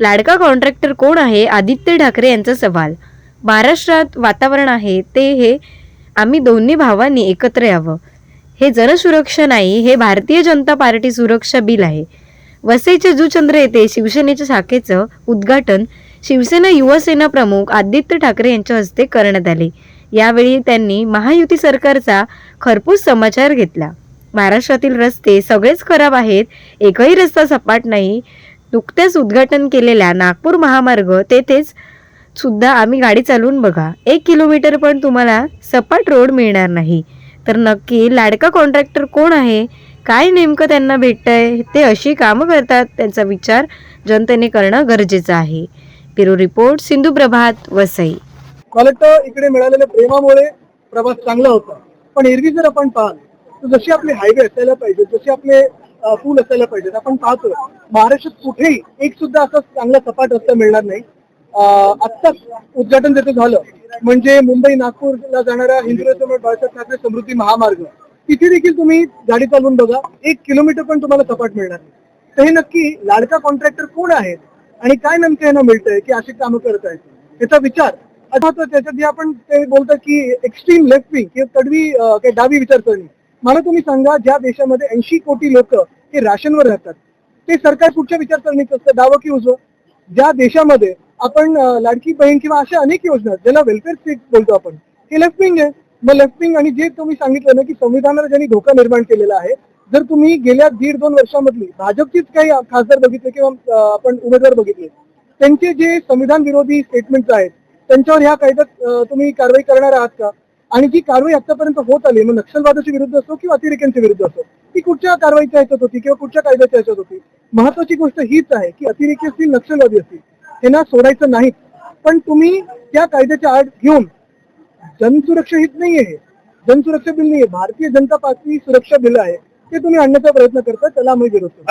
लाडका कॉन्ट्रॅक्टर कोण आहे? आदित्य ठाकरे यांचा सवाल. महाराष्ट्रात वातावरण आहे ते हे आम्ही दोन्ही भावांनी एकत्र यावं. हे जनसुरक्षा नाही हे भारतीय जनता पार्टी सुरक्षा बिल आहे. वसईच्या जुचंद्र येथे शिवसेनेच्या शाखेचं उद्घाटन शिवसेना युवसेना प्रमुख आदित्य ठाकरे यांच्या हस्ते करण्यात आले. यावेळी त्यांनी महायुती सरकारचा खरपूस समाचार घेतला. महाराष्ट्रातील रस्ते सगळेच खराब आहेत एकही रस्ता सपाट नाही नुकत्याच उद्घाटन केलेल्या नागपूर महामार्ग तेथेच सुद्धा आम्ही गाडी चालवून बघा. एक किलोमीटर पण तुम्हाला सपाट रोड मिळणार नाही. तर नक्की लाडका कॉन्ट्रॅक्टर कोण आहे? काय नेमकं त्यांना भेटतंय? ते अशी कामं करतात. त्यांचा विचार जनतेने करणं गरजेचं आहे. Bureau report Sindhu Prabhat Vasai. मला इकडे मिळालेल्या प्रेमामुळे प्रवास चांगला होता. पण एरवी जर आपण पाहाल जसे आपले हायवे असायला पाहिजे जसे आपले पूल असायला पाहिजेत आपण पाहतो महाराष्ट्रात कुठेही एक सुद्धा असा चांगला सपाट रस्ता मिळणार नाही. आत्ताच उद्घाटन त्याचं झालं म्हणजे मुंबई नागपूरला जाणारा हिंदुराज बाळासाहेब ठाकरे समृद्धी महामार्ग. तिथे देखील तुम्ही गाडी चालवून बघा एक किलोमीटर पण तुम्हाला सपाट मिळणार नाही. तर हे नक्की लाडका कॉन्ट्रॅक्टर कोण आहेत आणि काय नेमकं यांना मिळतंय की अशी कामं करत आहेत? याचा विचार. आता त्याच्यात जे आपण ते बोलतो की एक्स्ट्रीम लेफ्ट विंग किंवा कडवी काही डावी विचारसरणी. मला तुम्ही सांगा ज्या देशामध्ये ऐंशी कोटी लोक हे राशनवर राहतात ते सरकार कुठच्या विचारसरणीचं असतं डावं की उजवं? ज्या देशामध्ये आपण लाडकी बहीण किंवा अशा अनेक योजना ज्याला वेलफेअर स्टेट बोलतो आपण हे लेफ्ट विंग आहे. मग लेफ्ट विंग आणि जे तुम्ही सांगितलं ना की संविधानाला ज्यांनी धोका निर्माण केलेला आहे जर तुम्ही गेल्या दीड दोन वर्षामधली भाजपचीच काही खासदार बघितले किंवा आपण उमेदवार बघितले त्यांचे जे संविधान विरोधी स्टेटमेंट आहेत त्यांच्यावर ह्या कायद्यात तुम्ही कारवाई करणार आहात का? आणि जी कारवाई आतापर्यंत होत आली. मग नक्षलवादाच्या विरुद्ध असो किंवा अतिरेक्यांच्या विरुद्ध असो ती कुठच्या कारवाईच्या ह्याच्यात होती किंवा कुठच्या कायद्याच्या ह्याच्यात होती? महत्वाची गोष्ट हीच आहे की अतिरेकी असतील नक्षलवादी असतील त्यांना सोडायचं नाही पण तुम्ही त्या कायद्याच्या आड घेऊन जनसुरक्षा हित नाहीये हे. जनसुरक्षा बिल नाहीये. भारतीय जनता पार्टी सुरक्षा बिल आहे ते तुम्ही आणण्याचा प्रयत्न करता त्याला आम्ही विरोध